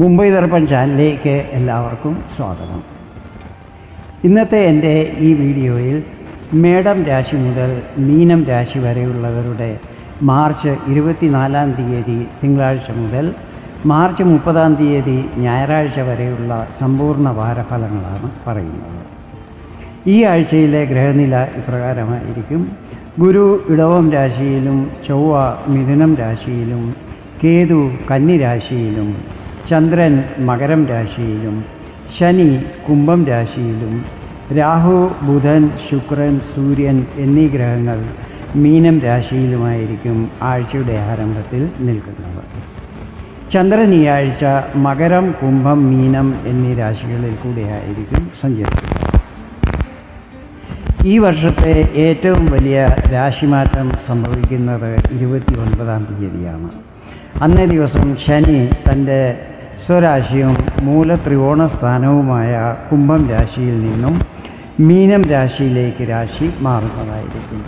മുംബൈ ദർപ്പൺ ചാനലിലേക്ക് എല്ലാവർക്കും സ്വാഗതം. ഇന്നത്തെ എന്റെ ഈ വീഡിയോയിൽ മേടം രാശി മുതൽ മീനം രാശി വരെയുള്ളവരുടെ മാർച്ച് ഇരുപത്തിനാലാം തീയതി തിങ്കളാഴ്ച മുതൽ മാർച്ച് മുപ്പതാം തീയതി ഞായറാഴ്ച വരെയുള്ള സമ്പൂർണ വാരഫലങ്ങളാണ് പറയുന്നത്. ഈ ആഴ്ചയിലെ ഗ്രഹനില ഇപ്രകാരമായിരിക്കും. ഗുരു ഇടവം രാശിയിലും ചൊവ്വ മിഥുനം രാശിയിലും കേതു കന്നി രാശിയിലും ചന്ദ്രൻ മകരം രാശിയിലും ശനി കുംഭം രാശിയിലും രാഹു ബുധൻ ശുക്രൻ സൂര്യൻ എന്നീ ഗ്രഹങ്ങൾ മീനം രാശിയിലുമായിരിക്കും ആഴ്ചയുടെ ആരംഭത്തിൽ നിൽക്കുന്നത്. ചന്ദ്രൻ ഈ ആഴ്ച മകരം കുംഭം മീനം എന്നീ രാശികളിൽ കൂടിയായിരിക്കും സഞ്ചരിക്കുന്നത്. ഈ വർഷത്തെ ഏറ്റവും വലിയ രാശിമാറ്റം സംഭവിക്കുന്നത് ഇരുപത്തി ഒൻപതാം തീയതിയാണ്. അന്നേ ദിവസം ശനി തന്റെ സ്വരാശിയും മൂലത്രികോണ സ്ഥാനവുമായ കുംഭം രാശിയിൽ നിന്നും മീനം രാശിയിലേക്ക് രാശി മാറുന്നതായിരിക്കും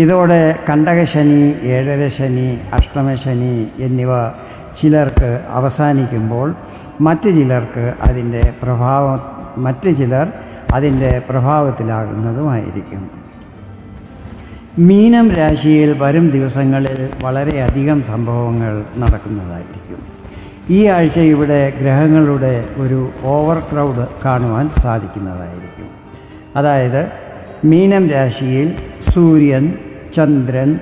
ഇതോടെ കണ്ടകശനി ഏഴരശനി അഷ്ടമശനി എന്നിവ ചിലർക്ക് അവസാനിക്കുമ്പോൾ മറ്റ് ചിലർക്ക് അതിന്റെ പ്രഭാവം മറ്റ് ചിലർ അതിന്റെ പ്രഭാവത്തിലാകുന്നതുമായിരിക്കും. മീനം രാശിയിൽ വരും ദിവസങ്ങളിൽ വളരെയധികം സംഭവങ്ങൾ നടക്കുന്നതായിരിക്കും. ഈ ആഴ്ച ഇവിടെ ഗ്രഹങ്ങളുടെ ഒരു ഓവർ ക്രൗഡ് കാണുവാൻ സാധിക്കുന്നതായിരിക്കും. അതായത് മീനം രാശിയിൽ സൂര്യൻ ചന്ദ്രൻ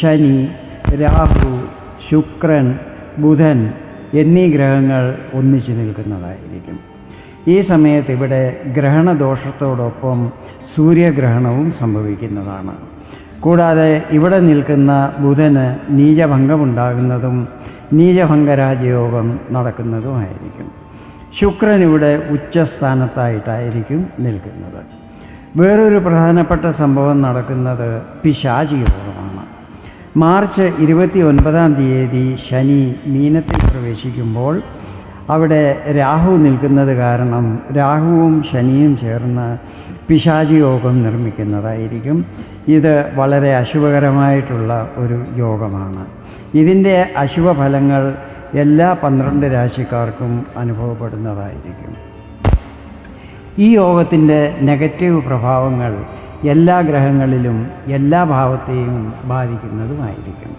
ശനി രാഹു ശുക്രൻ ബുധൻ എന്നീ ഗ്രഹങ്ങൾ ഒന്നിച്ചു നിൽക്കുന്നതായിരിക്കും. ഈ സമയത്ത് ഇവിടെ ഗ്രഹണദോഷത്തോടൊപ്പം സൂര്യഗ്രഹണവും സംഭവിക്കുന്നതാണ്. കൂടാതെ ഇവിടെ നിൽക്കുന്ന ബുധന് നീചഭംഗമുണ്ടാകുന്നതും നീചഭംഗരാജയോഗം നടക്കുന്നതുമായിരിക്കും. ശുക്രൻ ഇവിടെ ഉച്ചസ്ഥാനത്തായിട്ടായിരിക്കും നിൽക്കുന്നത്. വേറൊരു പ്രധാനപ്പെട്ട സംഭവം നടക്കുന്നത് പിശാചി യോഗമാണ്. മാർച്ച് ഇരുപത്തി ഒൻപതാം തീയതി ശനി മീനത്തിൽ പ്രവേശിക്കുമ്പോൾ അവിടെ രാഹു നിൽക്കുന്നത് കാരണം രാഹുവും ശനിയും ചേർന്ന് പിശാചി യോഗം നിർമ്മിക്കുന്നതായിരിക്കും. ഇത് വളരെ അശുഭകരമായിട്ടുള്ള ഒരു യോഗമാണ്. ഇതിന്റെ അശുഭഫലങ്ങൾ എല്ലാ പന്ത്രണ്ട് രാശിക്കാർക്കും അനുഭവപ്പെടുന്നതായിരിക്കും. ഈ യോഗത്തിന്റെ നെഗറ്റീവ് പ്രഭാവങ്ങൾ എല്ലാ ഗ്രഹങ്ങളിലും എല്ലാ ഭാവത്തെയും ബാധിക്കുന്നതുമായിരിക്കും.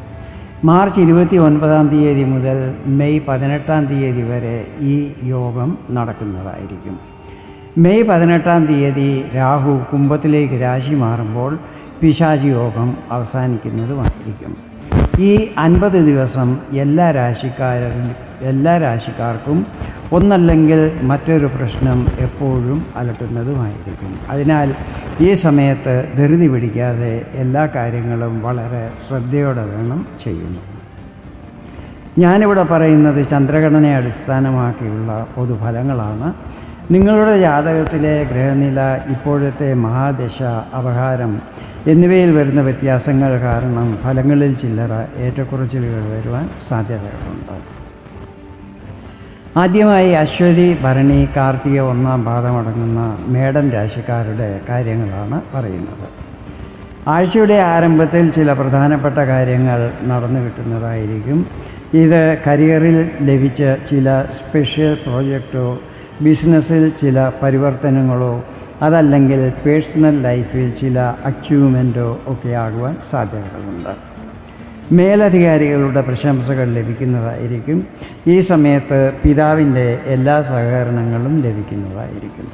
മാർച്ച് ഇരുപത്തി ഒൻപതാം തീയതി മുതൽ മെയ് പതിനെട്ടാം തീയതി വരെ ഈ യോഗം നടക്കുന്നതായിരിക്കും. മെയ് പതിനെട്ടാം തീയതി രാഹു കുംഭത്തിലേക്ക് രാശി മാറുമ്പോൾ പിശാചി യോഗം അവസാനിക്കുന്നതുമായിരിക്കും. ഈ അൻപത് ദിവസം എല്ലാ രാശിക്കാരും എല്ലാ രാശിക്കാർക്കും ഒന്നല്ലെങ്കിൽ മറ്റൊരു പ്രശ്നം എപ്പോഴും അലട്ടുന്നതുമായിരിക്കും. അതിനാൽ ഈ സമയത്ത് ധൃതി പിടിക്കാതെ എല്ലാ കാര്യങ്ങളും വളരെ ശ്രദ്ധയോടെ വേണം ചെയ്യുന്നു. ഞാനിവിടെ പറയുന്നത് ചന്ദ്രഗണനയെ അടിസ്ഥാനമാക്കിയുള്ള പൊതുഫലങ്ങളാണ്. നിങ്ങളുടെ ജാതകത്തിലെ ഗ്രഹനില ഇപ്പോഴത്തെ മഹാദശ അപഹാരം എന്നിവയിൽ വരുന്ന വ്യത്യാസങ്ങൾ കാരണം ഫലങ്ങളിൽ ചില്ലറ ഏറ്റക്കുറച്ചിലുകൾ വരുവാൻ സാധ്യതകളുണ്ട്. ആദ്യമായി അശ്വതി ഭരണി കാർത്തിക ഒന്നാം പാദമടങ്ങുന്ന മേടം രാശിക്കാരുടെ കാര്യങ്ങളാണ് പറയുന്നത്. ആഴ്ചയുടെ ആരംഭത്തിൽ ചില പ്രധാനപ്പെട്ട കാര്യങ്ങൾ നടന്നു കിട്ടുന്നതായിരിക്കും. ഇത് കരിയറിൽ ലഭിച്ച ചില സ്പെഷ്യൽ പ്രോജക്റ്റോ ബിസിനസ്സിൽ ചില പരിവർത്തനങ്ങളോ അതല്ലെങ്കിൽ പേഴ്സണൽ ലൈഫിൽ ചില അച്ചീവ്മെന്റോ ഒക്കെ ആകുവാൻ സാധ്യതകളുണ്ട്. മേലധികാരികളുടെ പ്രശംസകൾ ലഭിക്കുന്നതായിരിക്കും. ഈ സമയത്ത് പിതാവിന്റെ എല്ലാ സഹകരണങ്ങളും ലഭിക്കുന്നതായിരിക്കും.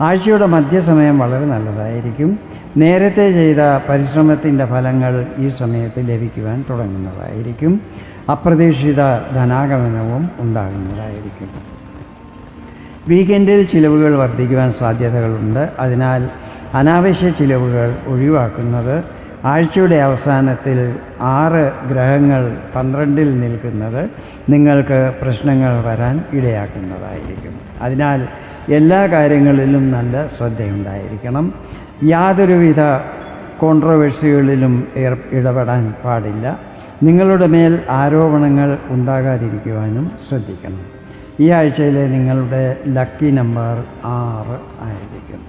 ആഴ്ചയുടെ മധ്യസമയം വളരെ നല്ലതായിരിക്കും. നേരത്തെ ചെയ്ത പരിശ്രമത്തിന്റെ ഫലങ്ങൾ ഈ സമയത്ത് ലഭിക്കുവാൻ തുടങ്ങുന്നതായിരിക്കും. അപ്രതീക്ഷിത ധനാഗമനവും ഉണ്ടാകുന്നതായിരിക്കും. വീക്കെൻഡിൽ ചിലവുകൾ വർദ്ധിക്കുവാൻ സാധ്യതകളുണ്ട്. അതിനാൽ അനാവശ്യ ചിലവുകൾ ഒഴിവാക്കുന്നത് ആഴ്ചയുടെ അവസാനത്തിൽ ആറ് ഗ്രഹങ്ങൾ പന്ത്രണ്ടിൽ നിൽക്കുന്നത് നിങ്ങൾക്ക് പ്രശ്നങ്ങൾ വരാൻ ഇടയാക്കുന്നതായിരിക്കും. അതിനാൽ എല്ലാ കാര്യങ്ങളിലും നല്ല ശ്രദ്ധയുണ്ടായിരിക്കണം. യാതൊരുവിധ കോൺട്രവേഴ്സികളിലും ഇടപെടാൻ പാടില്ല. നിങ്ങളുടെ മേൽ ആരോപണങ്ങൾ ഉണ്ടാകാതിരിക്കുവാനും ശ്രദ്ധിക്കണം. ഈ ആഴ്ചയിലെ നിങ്ങളുടെ ലക്കി നമ്പർ ആറ് ആയിരിക്കും.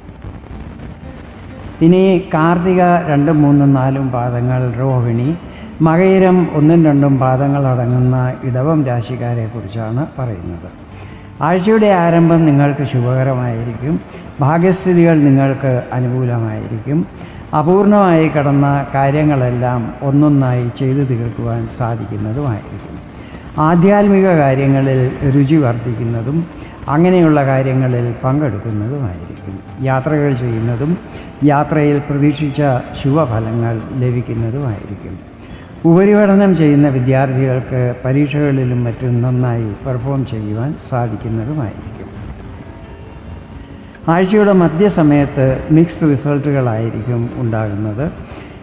ഇനി കാർത്തിക രണ്ടും മൂന്നും നാലും പാദങ്ങൾ രോഹിണി മകയിരം ഒന്നും രണ്ടും പാദങ്ങൾ അടങ്ങുന്ന ഇടവം രാശിക്കാരെ കുറിച്ചാണ് പറയുന്നത്. ആഴ്ചയുടെ ആരംഭം നിങ്ങൾക്ക് ശുഭകരമായിരിക്കും. ഭാഗ്യസ്ഥിതികൾ നിങ്ങൾക്ക് അനുകൂലമായിരിക്കും. അപൂർണമായി കടന്ന കാര്യങ്ങളെല്ലാം ഒന്നൊന്നായി ചെയ്തു തീർക്കുവാൻ സാധിക്കുന്നതുമായിരിക്കും. ആധ്യാത്മിക കാര്യങ്ങളിൽ രുചി വർദ്ധിക്കുന്നതും അങ്ങനെയുള്ള കാര്യങ്ങളിൽ പങ്കെടുക്കുന്നതുമായിരിക്കും. യാത്രകൾ ചെയ്യുന്നതും യാത്രയിൽ പ്രതീക്ഷിച്ച ശുഭഫലങ്ങൾ ലഭിക്കുന്നതുമായിരിക്കും. ഉപരിപഠനം ചെയ്യുന്ന വിദ്യാർത്ഥികൾക്ക് പരീക്ഷകളിലും മറ്റും നന്നായി പെർഫോം ചെയ്യുവാൻ സാധിക്കുന്നതുമായിരിക്കും. ആഴ്ചയുടെ മധ്യസമയത്ത് മിക്സ്ഡ് റിസൾട്ടുകളായിരിക്കും ഉണ്ടാകുന്നത്.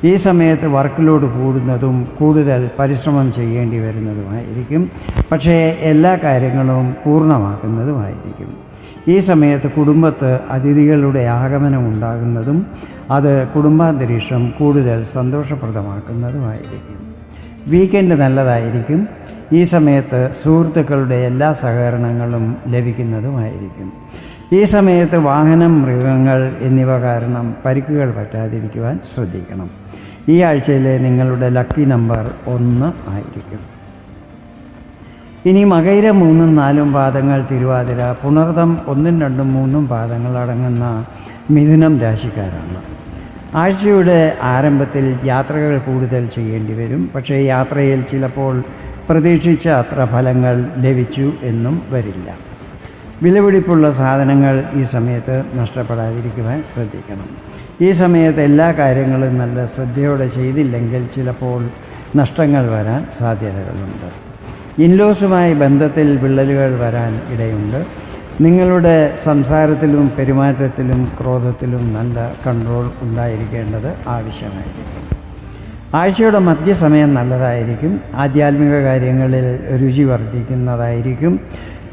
ഈ സമയത്ത് വർക്ക് ലോഡ് കൂടുന്നതും കൂടുതൽ പരിശ്രമം ചെയ്യേണ്ടി വരുന്നതുമായിരിക്കും. പക്ഷേ എല്ലാ കാര്യങ്ങളും പൂർണമാക്കുന്നതുമായിരിക്കും. ഈ സമയത്ത് കുടുംബത്ത് അതിഥികളുടെ ആഗമനം ഉണ്ടാകുന്നതും അത് കുടുംബാന്തരീക്ഷം കൂടുതൽ സന്തോഷപ്രദമാക്കുന്നതുമായിരിക്കും. വീക്കെൻഡ് നല്ലതായിരിക്കും. ഈ സമയത്ത് സുഹൃത്തുക്കളുടെ എല്ലാ സഹകരണങ്ങളും ലഭിക്കുന്നതുമായിരിക്കും. ഈ സമയത്ത് വാഹനം മൃഗങ്ങൾ എന്നിവ കാരണം പരിക്കുകൾ പറ്റാതിരിക്കുവാൻ ശ്രദ്ധിക്കണം. ഈ ആഴ്ചയിലെ നിങ്ങളുടെ ലക്കി നമ്പർ ഒന്ന് ആയിരിക്കും. ഇനി മകൈര മൂന്നും നാലും പാദങ്ങൾ തിരുവാതിര പുണർതം ഒന്നും രണ്ടും മൂന്നും പാദങ്ങൾ അടങ്ങുന്ന മിഥുനം രാശിക്കാരാണ്. ആഴ്ചയുടെ ആരംഭത്തിൽ യാത്രകൾ കൂടുതൽ ചെയ്യേണ്ടി വരും. പക്ഷേ യാത്രയിൽ ചിലപ്പോൾ പ്രതീക്ഷിച്ച അത്ര ഫലങ്ങൾ ലഭിച്ചു എന്നും വരില്ല. വിലപിടിപ്പുള്ള സാധനങ്ങൾ ഈ സമയത്ത് നഷ്ടപ്പെടാതിരിക്കുവാൻ ശ്രദ്ധിക്കണം. ഈ സമയത്ത് എല്ലാ കാര്യങ്ങളും നല്ല ശ്രദ്ധയോടെ ചെയ്തില്ലെങ്കിൽ ചിലപ്പോൾ നഷ്ടങ്ങൾ വരാൻ സാധ്യതകളുണ്ട്. ഇൻലോസുമായി ബന്ധത്തിൽ വിള്ളലുകൾ വരാൻ ഇടയുണ്ട്. നിങ്ങളുടെ സംസാരത്തിലും പെരുമാറ്റത്തിലും ക്രോധത്തിലും നല്ല കൺട്രോൾ ഉണ്ടായിരിക്കേണ്ടത് ആവശ്യമായിരിക്കും. ആഴ്ചയുടെ മധ്യസമയം നല്ലതായിരിക്കും. ആധ്യാത്മിക കാര്യങ്ങളിൽ രുചി വർദ്ധിക്കുന്നതായിരിക്കും.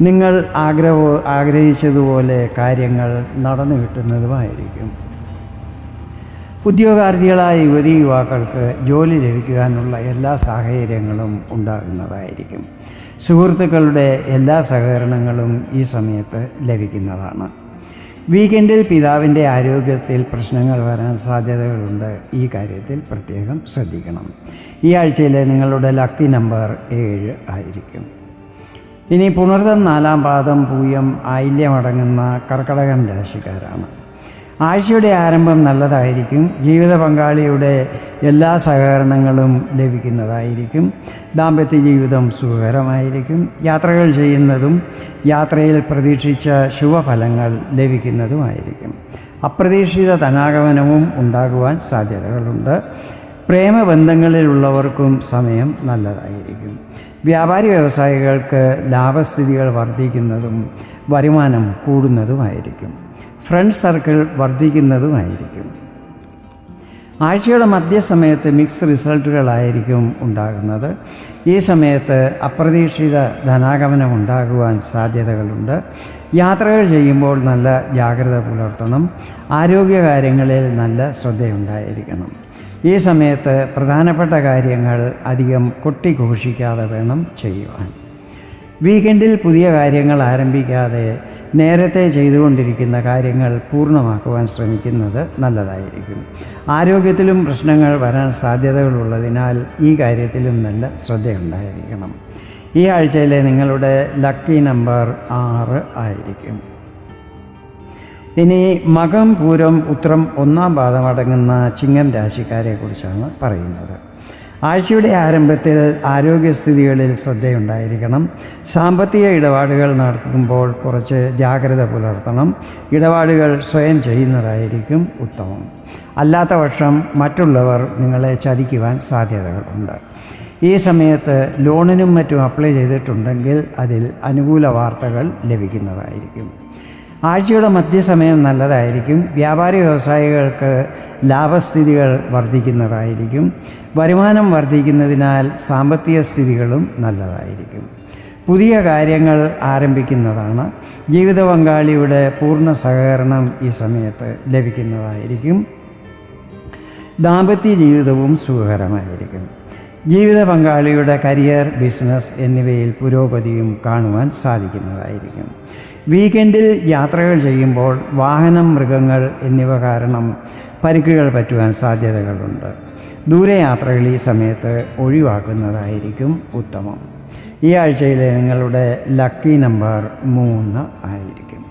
നിങ്ങൾ ആഗ്രഹ ആഗ്രഹിച്ചതുപോലെ കാര്യങ്ങൾ നടന്നു കിട്ടുന്നതുമായിരിക്കും. ഉദ്യോഗാർത്ഥികളായ യുവതി യുവാക്കൾക്ക് ജോലി ലഭിക്കാനുള്ള എല്ലാ സാഹചര്യങ്ങളും ഉണ്ടാകുന്നതായിരിക്കും. സുഹൃത്തുക്കളുടെ എല്ലാ സഹകരണങ്ങളും ഈ സമയത്ത് ലഭിക്കുന്നതാണ്. വീക്കെൻഡിൽ പിതാവിന്റെ ആരോഗ്യത്തിൽ പ്രശ്നങ്ങൾ വരാൻ സാധ്യതകളുണ്ട്. ഈ കാര്യത്തിൽ പ്രത്യേകം ശ്രദ്ധിക്കണം. ഈ ആഴ്ചയിലെ നിങ്ങളുടെ ലക്കി നമ്പർ ഏഴ് ആയിരിക്കും. ഇനി പുണർതം നാലാം പാദം പൂയം ആയില്യമടങ്ങുന്ന കർക്കടകം രാശിക്കാരാണ്. ആഴ്ചയുടെ ആരംഭം നല്ലതായിരിക്കും. ജീവിത പങ്കാളിയുടെ എല്ലാ സഹകരണങ്ങളും ലഭിക്കുന്നതായിരിക്കും. ദാമ്പത്യ ജീവിതം സുഖകരമായിരിക്കും. യാത്രകൾ ചെയ്യുന്നതും യാത്രയിൽ പ്രതീക്ഷിച്ച ശുഭഫലങ്ങൾ ലഭിക്കുന്നതുമായിരിക്കും. അപ്രതീക്ഷിത ധനാഗമനവും ഉണ്ടാകുവാൻ സാധ്യതകളുണ്ട്. പ്രേമബന്ധങ്ങളിലുള്ളവർക്കും സമയം നല്ലതായിരിക്കും. വ്യാപാരി വ്യവസായികൾക്ക് ലാഭസ്ഥിതികൾ വർദ്ധിക്കുന്നതും വരുമാനം കൂടുന്നതുമായിരിക്കും. Friend circle വർദ്ധിക്കുന്നതുമായിരിക്കും. ആഴ്ചയുടെ മധ്യസമയത്ത് മിക്സ് റിസൾട്ടുകളായിരിക്കും ഉണ്ടാകുന്നത്. ഈ സമയത്ത് അപ്രതീക്ഷിത ധനാഗമനം ഉണ്ടാകുവാൻ സാധ്യതകളുണ്ട്. യാത്രകൾ ചെയ്യുമ്പോൾ നല്ല ജാഗ്രത പുലർത്തണം. ആരോഗ്യകാര്യങ്ങളിൽ നല്ല ശ്രദ്ധയുണ്ടായിരിക്കണം. ഈ സമയത്ത് പ്രധാനപ്പെട്ട കാര്യങ്ങൾ അധികം കൊട്ടിഘോഷിക്കാതെ വേണം ചെയ്യുവാൻ. വീക്കെൻഡിൽ പുതിയ കാര്യങ്ങൾ ആരംഭിക്കാതെ നേരത്തെ ചെയ്തുകൊണ്ടിരിക്കുന്ന കാര്യങ്ങൾ പൂർണമാക്കുവാൻ ശ്രമിക്കുന്നത് നല്ലതായിരിക്കും. ആരോഗ്യത്തിലും പ്രശ്നങ്ങൾ വരാൻ സാധ്യതകളുള്ളതിനാൽ ഈ കാര്യത്തിലും നല്ല ശ്രദ്ധയുണ്ടായിരിക്കണം. ഈ ആഴ്ചയിലെ നിങ്ങളുടെ ലക്കി നമ്പർ ആറ് ആയിരിക്കും. ഇനി മകം പൂരം ഉത്രം ഒന്നാം പാദം അടങ്ങുന്ന ചിങ്ങം രാശിക്കാരെക്കുറിച്ചാണ് പറയുന്നത്. ആഴ്ചയുടെ ആരംഭത്തിൽ ആരോഗ്യസ്ഥിതികളിൽ ശ്രദ്ധയുണ്ടായിരിക്കണം. സാമ്പത്തിക ഇടപാടുകൾ നടത്തുമ്പോൾ കുറച്ച് ജാഗ്രത പുലർത്തണം. ഇടപാടുകൾ സ്വയം ചെയ്യുന്നതായിരിക്കും ഉത്തമം. അല്ലാത്ത പക്ഷം മറ്റുള്ളവർ നിങ്ങളെ ചതിക്കുവാൻ സാധ്യതകളുണ്ട് ഈ സമയത്ത് ലോണിനും മറ്റും അപ്ലൈ ചെയ്തിട്ടുണ്ടെങ്കിൽ അതിൽ അനുകൂല വാർത്തകൾ ലഭിക്കുന്നതായിരിക്കും. ആഴ്ചയുടെ മധ്യസമയം നല്ലതായിരിക്കും. വ്യാപാരി വ്യവസായികൾക്ക് ലാഭസ്ഥിതികൾ വർദ്ധിക്കുന്നതായിരിക്കും. വരുമാനം വർദ്ധിക്കുന്നതിനാൽ സാമ്പത്തിക സ്ഥിതികളും നല്ലതായിരിക്കും. പുതിയ കാര്യങ്ങൾ ആരംഭിക്കുന്നതാണ്. ജീവിത പങ്കാളിയുടെ പൂർണ സഹകരണം ഈ സമയത്ത് ലഭിക്കുന്നതായിരിക്കും. ദാമ്പത്യ ജീവിതവും സുഖകരമായിരിക്കും. ജീവിത പങ്കാളിയുടെ കരിയർ ബിസിനസ് എന്നിവയിൽ പുരോഗതിയും കാണുവാൻ സാധിക്കുന്നതായിരിക്കും. വീക്കെൻഡിൽ യാത്രകൾ ചെയ്യുമ്പോൾ വാഹനം മൃഗങ്ങൾ എന്നിവ കാരണം പരിക്കുകൾ പറ്റുവാൻ സാധ്യതകളുണ്ട്. ദൂരയാത്രകൾ ഈ സമയത്ത് ഒഴിവാക്കുന്നതായിരിക്കും ഉത്തമം. ഈ ആഴ്ചയിലെ നിങ്ങളുടെ ലക്കി നമ്പർ മൂന്ന് ആയിരിക്കും.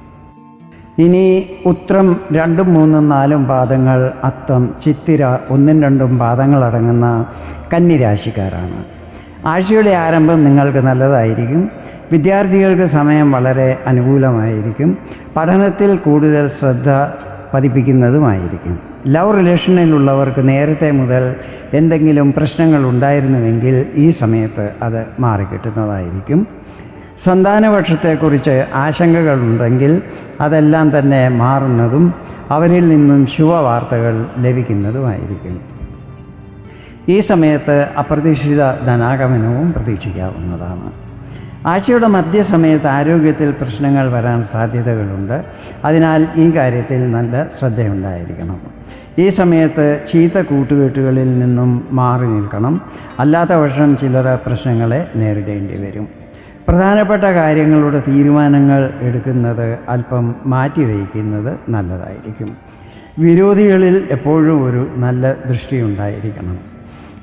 ഇനി ഉത്രം രണ്ടും മൂന്നും നാലും പാദങ്ങൾ അത്തം ചിത്തിര ഒന്നും രണ്ടും പാദങ്ങളടങ്ങുന്ന കന്നിരാശിക്കാരാണ്. ആഴ്ചയുടെ ആരംഭം നിങ്ങൾക്ക് നല്ലതായിരിക്കും. വിദ്യാർത്ഥികൾക്ക് സമയം വളരെ അനുകൂലമായിരിക്കും. പഠനത്തിൽ കൂടുതൽ ശ്രദ്ധ പതിപ്പിക്കുന്നതുമായിരിക്കും. ലവ് റിലേഷനിലുള്ളവർക്ക് നേരത്തെ മുതൽ എന്തെങ്കിലും പ്രശ്നങ്ങൾ ഉണ്ടായിരുന്നുവെങ്കിൽ ഈ സമയത്ത് അത് മാറിക്കിട്ടുന്നതായിരിക്കും സന്താനപക്ഷത്തെക്കുറിച്ച് ആശങ്കകളുണ്ടെങ്കിൽ അതെല്ലാം തന്നെ മാറുന്നതും അവരിൽ നിന്നും ശുഭവാർത്തകൾ ലഭിക്കുന്നതുമായിരിക്കും. ഈ സമയത്ത് അപ്രതീക്ഷിത ധനാഗമനവും പ്രതീക്ഷിക്കാവുന്നതാണ്. ആഴ്ചയുടെ മധ്യസമയത്ത് ആരോഗ്യത്തിൽ പ്രശ്നങ്ങൾ വരാൻ സാധ്യതകളുണ്ട്. അതിനാൽ ഈ കാര്യത്തിൽ നല്ല ശ്രദ്ധയുണ്ടായിരിക്കണം. ഈ സമയത്ത് ചീത്ത കൂട്ടുകെട്ടുകളിൽ നിന്നും മാറി നിൽക്കണം. അല്ലാത്ത പക്ഷം ചിലർ പ്രശ്നങ്ങളെ നേരിടേണ്ടി വരും. പ്രധാനപ്പെട്ട കാര്യങ്ങളുടെ തീരുമാനങ്ങൾ എടുക്കുന്നത് അല്പം മാറ്റി വയ്ക്കുന്നത് നല്ലതായിരിക്കും. വിരോധികളിൽ എപ്പോഴും ഒരു നല്ല ദൃഷ്ടി ഉണ്ടായിരിക്കണം.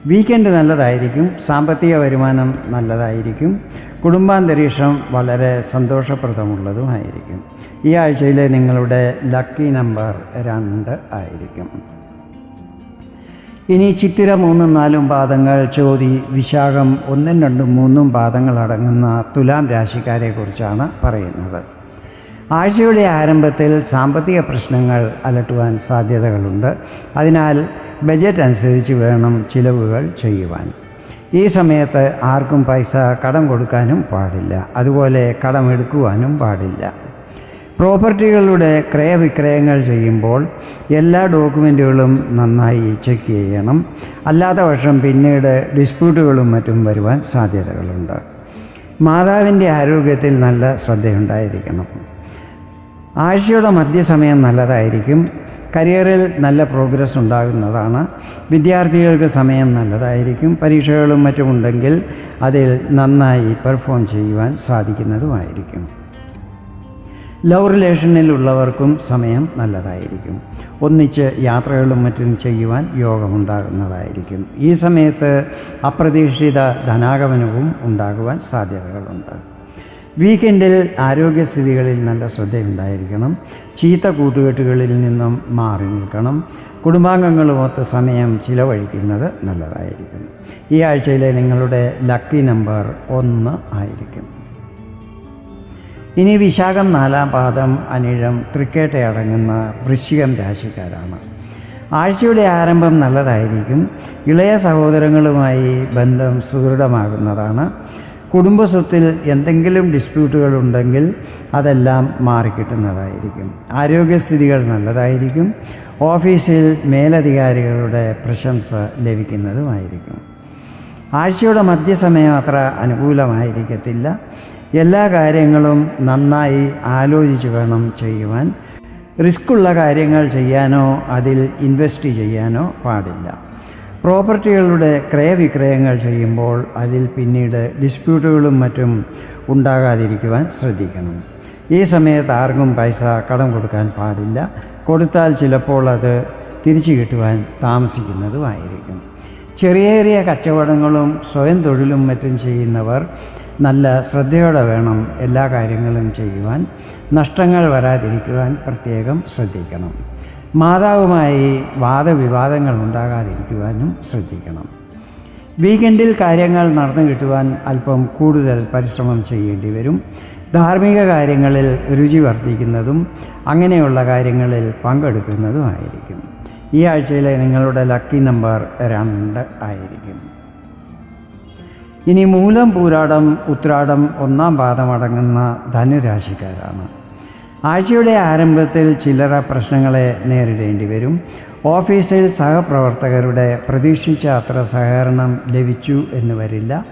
വീക്കെൻഡ് നല്ലതായിരിക്കും സാമ്പത്തിക വരുമാനം നല്ലതായിരിക്കും കുടുംബാന്തരീക്ഷം വളരെ സന്തോഷപ്രദമുള്ളതുമായിരിക്കും. ഈ ആഴ്ചയിലെ നിങ്ങളുടെ ലക്കി നമ്പർ രണ്ട് ആയിരിക്കും. ഇനി ചിത്തിര മൂന്നും നാലും പാദങ്ങൾ ചോതി വിശാഖം ഒന്നും രണ്ടും മൂന്നും പാദങ്ങൾ അടങ്ങുന്ന തുലാം രാശിക്കാരെക്കുറിച്ചാണ് പറയുന്നത്. ആഴ്ചയുടെ ആരംഭത്തിൽ സാമ്പത്തിക പ്രശ്നങ്ങൾ അലട്ടുവാൻ സാധ്യതകളുണ്ട്. അതിനാൽ ബജറ്റ് അനുസരിച്ച് വേണം ചിലവുകൾ ചെയ്യുവാൻ. ഈ സമയത്ത് ആർക്കും പൈസ കടം കൊടുക്കാനും പാടില്ല. അതുപോലെ കടമെടുക്കുവാനും പാടില്ല. പ്രോപ്പർട്ടികളുടെ ക്രയവിക്രയങ്ങൾ ചെയ്യുമ്പോൾ എല്ലാ ഡോക്യുമെന്റുകളും നന്നായി ചെക്ക് ചെയ്യണം. അല്ലാത്ത പക്ഷം പിന്നീട് ഡിസ്പ്യൂട്ടുകളും മറ്റും വരുവാൻ സാധ്യതകളുണ്ട്. മാതാവിന്റെ ആരോഗ്യത്തിൽ നല്ല ശ്രദ്ധയുണ്ടായിരിക്കണം. ആഴ്ചയുടെ മധ്യസമയം നല്ലതായിരിക്കും. കരിയറിൽ നല്ല പ്രോഗ്രസ് ഉണ്ടാകുന്നതാണ്. വിദ്യാർത്ഥികൾക്ക് സമയം നല്ലതായിരിക്കും. പരീക്ഷകളും മറ്റുമുണ്ടെങ്കിൽ അതിൽ നന്നായി പെർഫോം ചെയ്യുവാൻ സാധിക്കുന്നതുമായിരിക്കും. ലവ് റിലേഷനിലുള്ളവർക്കും സമയം നല്ലതായിരിക്കും. ഒന്നിച്ച് യാത്രകളും മറ്റും ചെയ്യുവാൻ യോഗമുണ്ടാകുന്നതായിരിക്കും. ഈ സമയത്ത് അപ്രതീക്ഷിത ധനാഗമനവും ഉണ്ടാകുവാൻ സാധ്യതകളുണ്ട്. വീക്കെൻഡിൽ ആരോഗ്യസ്ഥിതികളിൽ നല്ല ശ്രദ്ധയുണ്ടായിരിക്കണം. ചീത്ത കൂട്ടുകെട്ടുകളിൽ നിന്നും മാറി നിൽക്കണം. കുടുംബാംഗങ്ങളുമൊത്ത് സമയം ചിലവഴിക്കുന്നത് നല്ലതായിരിക്കും. ഈ ആഴ്ചയിലെ നിങ്ങളുടെ ലക്കി നമ്പർ ഒന്ന് ആയിരിക്കും. ഇനി വിശാഖം നാലാം പാദം അനിഴം തൃക്കേട്ടയടങ്ങുന്ന വൃശ്ചികം രാശിക്കാരാണ്. ആഴ്ചയുടെ ആരംഭം നല്ലതായിരിക്കും. ഇളയ സഹോദരങ്ങളുമായി ബന്ധം സുദൃഢമാകുന്നതാണ്. കുടുംബസ്വത്തിൽ എന്തെങ്കിലും ഡിസ്പ്യൂട്ടുകൾ ഉണ്ടെങ്കിൽ അതെല്ലാം മാറിക്കിട്ടുന്നതായിരിക്കും. ആരോഗ്യസ്ഥിതികൾ നല്ലതായിരിക്കും. ഓഫീസിൽ മേലധികാരികളുടെ പ്രശംസ ലഭിക്കുന്നതുമായിരിക്കും. ആഴ്ചയുടെ മധ്യസമയം അത്ര അനുകൂലമായിരിക്കത്തില്ല. എല്ലാ കാര്യങ്ങളും നന്നായി ആലോചിച്ച് വേണം ചെയ്യുവാൻ. റിസ്ക്കുള്ള കാര്യങ്ങൾ ചെയ്യാനോ അതിൽ ഇൻവെസ്റ്റ് ചെയ്യാനോ പാടില്ല. പ്രോപ്പർട്ടികളുടെ ക്രയവിക്രയങ്ങൾ ചെയ്യുമ്പോൾ അതിൽ പിന്നീട് ഡിസ്പ്യൂട്ടുകളും മറ്റും ഉണ്ടാകാതിരിക്കുവാൻ ശ്രദ്ധിക്കണം. ഈ സമയത്ത് ആർക്കും പൈസ കടം കൊടുക്കാൻ പാടില്ല. കൊടുത്താൽ ചിലപ്പോൾ അത് തിരിച്ചു കിട്ടുവാൻ താമസിക്കുന്നതുമായിരിക്കും. ചെറിയ ചെറിയ കച്ചവടങ്ങളും സ്വയം തൊഴിലും മറ്റും ചെയ്യുന്നവർ നല്ല ശ്രദ്ധയോടെ വേണം എല്ലാ കാര്യങ്ങളും ചെയ്യുവാൻ. നഷ്ടങ്ങൾ വരാതിരിക്കുവാൻ പ്രത്യേകം ശ്രദ്ധിക്കണം. മാതാവുമായി വാദവിവാദങ്ങൾ ഉണ്ടാകാതിരിക്കുവാനും ശ്രദ്ധിക്കണം. വീക്കെൻഡിൽ കാര്യങ്ങൾ നടന്നു കിട്ടുവാൻ അല്പം കൂടുതൽ പരിശ്രമം ചെയ്യേണ്ടി വരും. ധാർമ്മിക കാര്യങ്ങളിൽ രുചി വർദ്ധിക്കുന്നതും അങ്ങനെയുള്ള കാര്യങ്ങളിൽ പങ്കെടുക്കുന്നതുമായിരിക്കും. ഈ ആഴ്ചയിലെ നിങ്ങളുടെ ലക്കി നമ്പർ രണ്ട് ആയിരിക്കും. ഇനി മൂലം പൂരാടം ഉത്രാടം ഒന്നാം പാദമടങ്ങുന്ന ധനുരാശിക്കാരാണ്. ആഴ്ചയുടെ ആരംഭത്തിൽ ചില്ലറ പ്രശ്നങ്ങളെ നേരിടേണ്ടി വരും. ഓഫീസിൽ സഹപ്രവർത്തകരുടെ പ്രതീക്ഷിച്ച അത്ര സഹകരണം ലഭിച്ചു എന്ന് വരില്ല.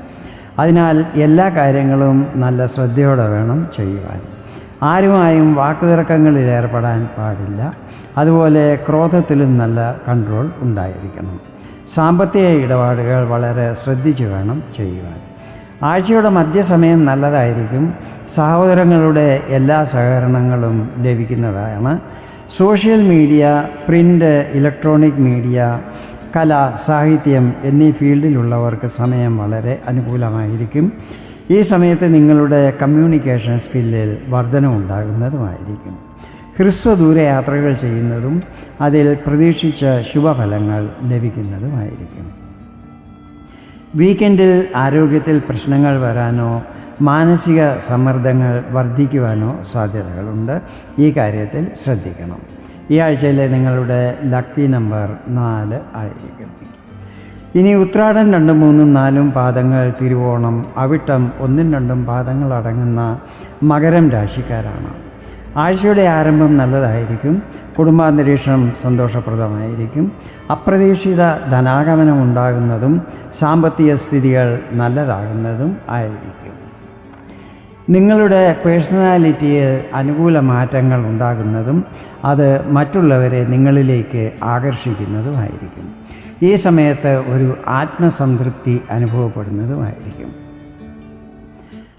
അതിനാൽ എല്ലാ കാര്യങ്ങളും നല്ല ശ്രദ്ധയോടെ വേണം ചെയ്യുവാൻ. ആരുമായും വാക്കുതർക്കങ്ങളിൽ ഏർപ്പെടാൻ പാടില്ല. അതുപോലെ ക്രോധത്തിലും നല്ല കൺട്രോൾ ഉണ്ടായിരിക്കണം. സാമ്പത്തിക ഇടപാടുകൾ വളരെ ശ്രദ്ധിച്ചു വേണം ചെയ്യുവാൻ. ആഴ്ചയുടെ മധ്യസമയം നല്ലതായിരിക്കും. സഹോദരങ്ങളുടെ എല്ലാ സഹകരണങ്ങളും ലഭിക്കുന്നതാണ്. Social media print electronic media കല സാഹിത്യം എന്നീ ഫീൽഡിലുള്ളവർക്ക് സമയം വളരെ അനുകൂലമായിരിക്കും. ഈ സമയത്ത് നിങ്ങളുടെ കമ്മ്യൂണിക്കേഷൻ സ്കില്ലിൽ വർധനമുണ്ടാകുന്നതുമായിരിക്കും ഹ്രസ്വ ദൂരയാത്രകൾ ചെയ്യുന്നതും അതിൽ പ്രതീക്ഷിച്ച ശുഭഫലങ്ങൾ ലഭിക്കുന്നതുമായിരിക്കും. വീക്കെൻഡിൽ ആരോഗ്യത്തിൽ പ്രശ്നങ്ങൾ വരാനോ മാനസിക സമ്മർദ്ദങ്ങൾ വർദ്ധിക്കുവാനോ സാധ്യതകളുണ്ട്. ഈ കാര്യത്തിൽ ശ്രദ്ധിക്കണം. ഈ ആഴ്ചയിലെ നിങ്ങളുടെ ലക്കി നമ്പർ നാല് ആയിരിക്കും. ഇനി ഉത്രാടം രണ്ടും മൂന്നും നാലും പാദങ്ങൾ തിരുവോണം അവിട്ടം ഒന്നും രണ്ടും പാദങ്ങൾ അടങ്ങുന്ന മകരം രാശിക്കാരാണ്. ആഴ്ചയുടെ ആരംഭം നല്ലതായിരിക്കും. കുടുംബാന്തരീക്ഷം സന്തോഷപ്രദമായിരിക്കും. അപ്രതീക്ഷിത ധനാഗമനം ഉണ്ടാകുന്നതും സാമ്പത്തിക സ്ഥിതികൾ നല്ലതാകുന്നതും ആയിരിക്കും. നിങ്ങളുടെ പേഴ്സണാലിറ്റിയിൽ അനുകൂല മാറ്റങ്ങൾ ഉണ്ടാകുന്നതും അത് മറ്റുള്ളവരെ നിങ്ങളിലേക്ക് ആകർഷിക്കുന്നതുമായിരിക്കും. ഈ സമയത്ത് ഒരു ആത്മസംതൃപ്തി അനുഭവപ്പെടുന്നതുമായിരിക്കും.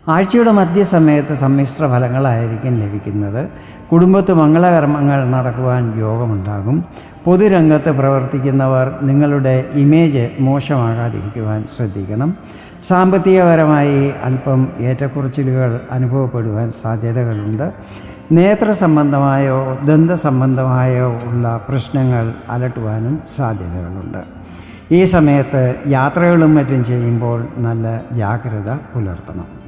ആഴ്ചയുടെ മധ്യസമയത്ത് സമ്മിശ്ര ഫലങ്ങളായിരിക്കും ലഭിക്കുന്നത്. കുടുംബത്ത് മംഗളകർമ്മങ്ങൾ നടക്കുവാൻ യോഗമുണ്ടാകും. പൊതുരംഗത്ത് പ്രവർത്തിക്കുന്നവർ നിങ്ങളുടെ ഇമേജ് മോശമാകാതിരിക്കുവാൻ ശ്രദ്ധിക്കണം. സാമ്പത്തികപരമായി അല്പം ഏറ്റക്കുറച്ചിലുകൾ അനുഭവപ്പെടുവാൻ സാധ്യതകളുണ്ട്. നേത്ര സംബന്ധമായോ ദന്ത സംബന്ധമായോ ഉള്ള പ്രശ്നങ്ങൾ അലട്ടുവാനും സാധ്യതകളുണ്ട്. ഈ സമയത്ത് യാത്രകളും മറ്റും ചെയ്യുമ്പോൾ നല്ല ജാഗ്രത പുലർത്തണം.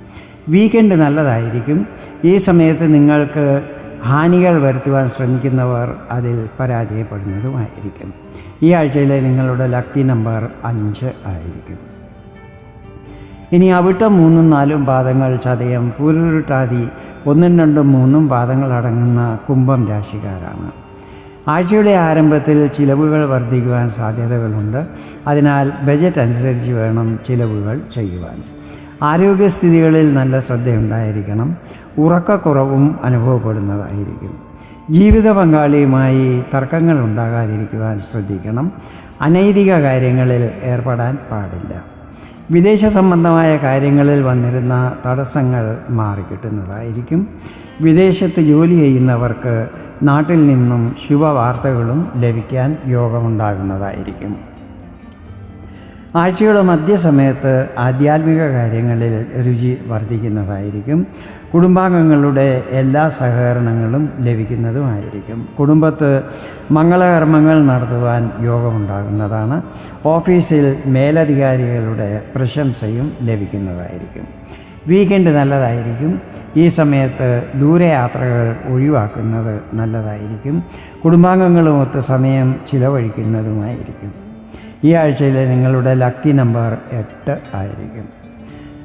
വീക്കെൻഡ് നല്ലതായിരിക്കും. ഈ സമയത്ത് നിങ്ങൾക്ക് ഹാനികൾ വരുത്തുവാൻ ശ്രമിക്കുന്നവർ അതിൽ പരാജയപ്പെടുന്നതുമായിരിക്കും. ഈ ആഴ്ചയിലെ നിങ്ങളുടെ ലക്കി നമ്പർ അഞ്ച് ആയിരിക്കും. ഇനി അവിട്ടം മൂന്നും നാലും പാദങ്ങൾ ചതയം പൂരുരുട്ടാതി ഒന്നും രണ്ടും മൂന്നും പാദങ്ങൾ അടങ്ങുന്ന കുംഭം രാശിക്കാരാണ്. ആഴ്ചയുടെ ആരംഭത്തിൽ ചിലവുകൾ വർദ്ധിക്കുവാൻ സാധ്യതകളുണ്ട്. അതിനാൽ ബജറ്റ് അനുസരിച്ച് വേണം ചിലവുകൾ ചെയ്യുവാൻ. ആരോഗ്യസ്ഥിതികളിൽ നല്ല ശ്രദ്ധയുണ്ടായിരിക്കണം. ഉറക്കക്കുറവും അനുഭവപ്പെടുന്നതായിരിക്കും. ജീവിത പങ്കാളിയുമായി തർക്കങ്ങൾ ഉണ്ടാകാതിരിക്കുവാൻ ശ്രദ്ധിക്കണം. അനൈതിക കാര്യങ്ങളിൽ ഏർപ്പെടാൻ പാടില്ല. വിദേശ സംബന്ധമായ കാര്യങ്ങളിൽ വന്നിരുന്ന തടസ്സങ്ങൾ മാറിക്കിട്ടുന്നതായിരിക്കും. വിദേശത്ത് ജോലി ചെയ്യുന്നവർക്ക് നാട്ടിൽ നിന്നും ശുഭവാർത്തകളും ലഭിക്കാൻ യോഗമുണ്ടാകുന്നതായിരിക്കും. ആഴ്ചയുടെ മധ്യസമയത്ത് ആധ്യാത്മിക കാര്യങ്ങളിൽ രുചി വർദ്ധിക്കുന്നതായിരിക്കും. കുടുംബാംഗങ്ങളുടെ എല്ലാ സഹകരണങ്ങളും ലഭിക്കുന്നതുമായിരിക്കും. കുടുംബത്ത് മംഗളകർമ്മങ്ങൾ നടത്തുവാൻ യോഗമുണ്ടാകുന്നതാണ്. ഓഫീസിൽ മേലധികാരികളുടെ പ്രശംസയും ലഭിക്കുന്നതായിരിക്കും. വീക്കെൻഡ് നല്ലതായിരിക്കും. ഈ സമയത്ത് ദൂരയാത്രകൾ ഒഴിവാക്കുന്നത് നല്ലതായിരിക്കും. കുടുംബാംഗങ്ങളുമൊത്ത് സമയം ചിലവഴിക്കുന്നതുമായിരിക്കും. ഈ ആഴ്ചയിലെ നിങ്ങളുടെ ലക്കി നമ്പർ എട്ട് ആയിരിക്കും.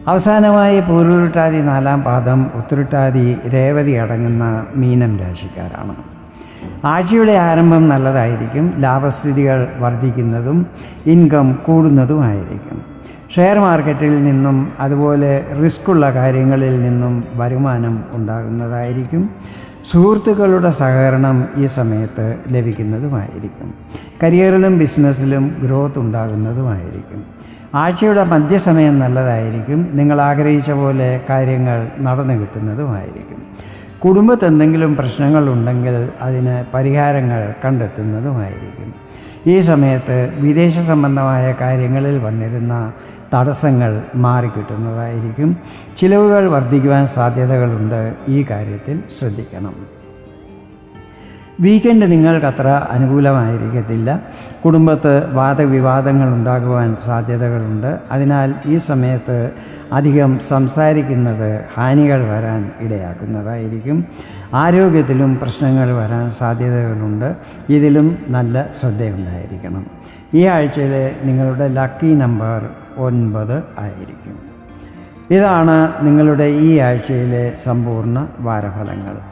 അവസാനമായി പൂരുരുട്ടാതി നാലാം പാദം ഉത്തരുട്ടാതി രേവതി അടങ്ങുന്ന മീനം രാശിക്കാരാണ്. ആഴ്ചയുടെ ആരംഭം നല്ലതായിരിക്കും ലാഭസ്ഥിതികൾ വർദ്ധിക്കുന്നതും ഇൻകം കൂടുന്നതുമായിരിക്കും ഷെയർ മാർക്കറ്റിൽ നിന്നും അതുപോലെ റിസ്ക്കുള്ള കാര്യങ്ങളിൽ നിന്നും വരുമാനം ഉണ്ടാകുന്നതായിരിക്കും. സുഹൃത്തുക്കളുടെ സഹകരണം ഈ സമയത്ത് ലഭിക്കുന്നതുമായിരിക്കും. കരിയറിലും ബിസിനസ്സിലും ഗ്രോത്ത് ഉണ്ടാകുന്നതുമായിരിക്കും. ആഴ്ചയുടെ മധ്യസമയം നല്ലതായിരിക്കും. നിങ്ങൾ ആഗ്രഹിച്ച പോലെ കാര്യങ്ങൾ നടന്നു കിട്ടുന്നതുമായിരിക്കും. കുടുംബത്ത് എന്തെങ്കിലും പ്രശ്നങ്ങളുണ്ടെങ്കിൽ അതിന് പരിഹാരങ്ങൾ കണ്ടെത്തുന്നതുമായിരിക്കും. ഈ സമയത്ത് വിദേശ സംബന്ധമായ കാര്യങ്ങളിൽ വന്നിരുന്ന തടസ്സങ്ങൾ മാറിക്കിട്ടുന്നതായിരിക്കും. ചിലവുകൾ വർദ്ധിക്കുവാൻ സാധ്യതകളുണ്ട്. ഈ കാര്യത്തിൽ ശ്രദ്ധിക്കണം. വീക്കെൻഡ് നിങ്ങൾക്കത്ര അനുകൂലമായിരിക്കത്തില്ല. കുടുംബത്ത് വാദവിവാദങ്ങൾ ഉണ്ടാകുവാൻ സാധ്യതകളുണ്ട്. അതിനാൽ ഈ സമയത്ത് അധികം സംസാരിക്കുന്നത് ഹാനികൾ വരാൻ ഇടയാക്കുന്നതായിരിക്കും. ആരോഗ്യത്തിലും പ്രശ്നങ്ങൾ വരാൻ സാധ്യതകളുണ്ട്. ഇതിലും നല്ല ശ്രദ്ധയുണ്ടായിരിക്കണം. ഈ ആഴ്ചയിൽ നിങ്ങളുടെ ലക്കി നമ്പർ ഒൻപത് ആയിരിക്കും. ഇതാണ് നിങ്ങളുടെ ഈ ആഴ്ചയിലെ സമ്പൂർണ വാരഫലങ്ങൾ.